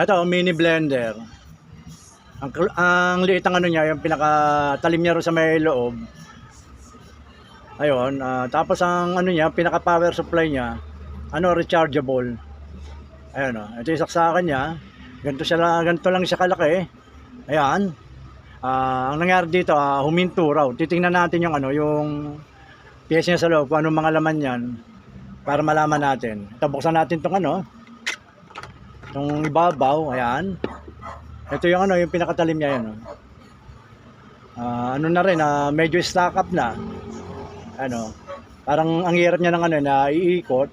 Ito, mini blender. Ang, ang liit ng ano niya, yung pinaka-talim niya ro sa may loob. Ayun, ah, tapos ang ano niya, pinaka-power supply niya, ano, rechargeable. Ayun o, ito yung saksakan niya. Ganito, siya, lang- ganito lang siya kalaki. Ayan. Ah, ang nangyari dito, ah, huminto raw. Titingnan natin yung ano, yung piyesa niya sa loob, kung anong mga laman niyan para malaman natin. Ito, natin itong ano, itong ibabaw, ayan. Ito yung ano, yung pinakatalim niya yan. Oh. Ah, ano na rin, ah, medyo stack up na. Ano, parang ang hirap niya ng ano, na iikot.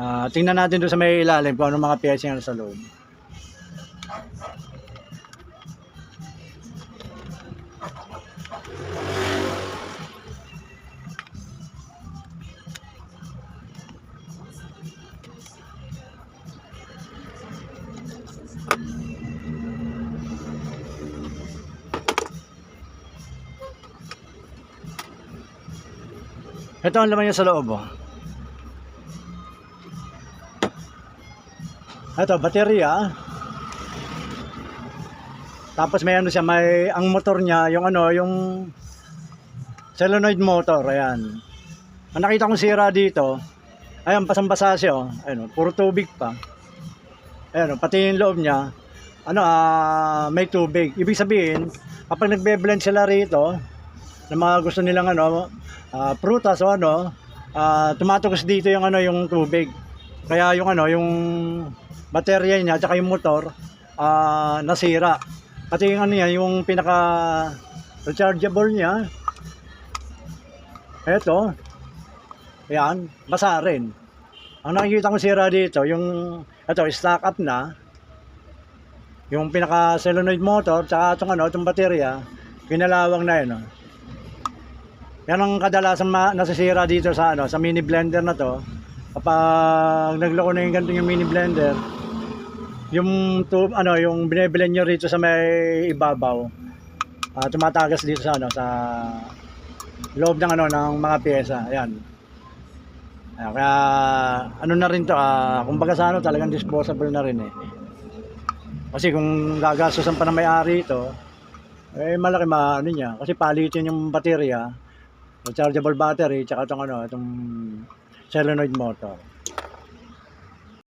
Ah, tingnan natin doon sa may ilalim kung anong mga piyesa niya sa loob. Ito ang laman niya sa loob. Oh. Ito, baterya. Tapos may ano siya, may ang motor niya, yung ano, yung solenoid motor, ayan. Ang nakita kong sira dito, ayan, basang-basa siya, oh. Ayan, oh, puro tubig pa. Ayan, oh, pati yung loob niya, ano, ah, may tubig. Ibig sabihin, kapag nagbe-blend sila rito, ng mga gusto nilang ano, ah, prutas o ano, ah, tumatugos dito yung ano, yung tubig. Kaya yung ano, yung baterya niya at yung motor ah, nasira. Pati yung ano niya, yung pinaka rechargeable niya. Eto. Ayan, basa rin. Ang nakikita ko sira dito, yung ito, stock up na. Yung pinaka solenoid motor, tsaka itong ano, itong baterya, kinalawang na yun. Oh. Yan ang kadalasan nasisira dito sa ano, sa mini blender na to. Kapag nagloko na yung ganito yung mini blender, yung tube, ano, yung biniblend nyo rito sa may ibabaw, ah, tumatagas dito sa ano, sa loob ng ano, ng mga pyesa. Ayan. Ayan, kaya ano na rin to, ah, kumbaga sa ano, talagang disposable na rin eh. Kasi kung gagastosan pa ng may-ari ito, eh malaki ma ano niya kasi palitin yung baterya rechargeable battery tsaka itong ano itong solenoid motor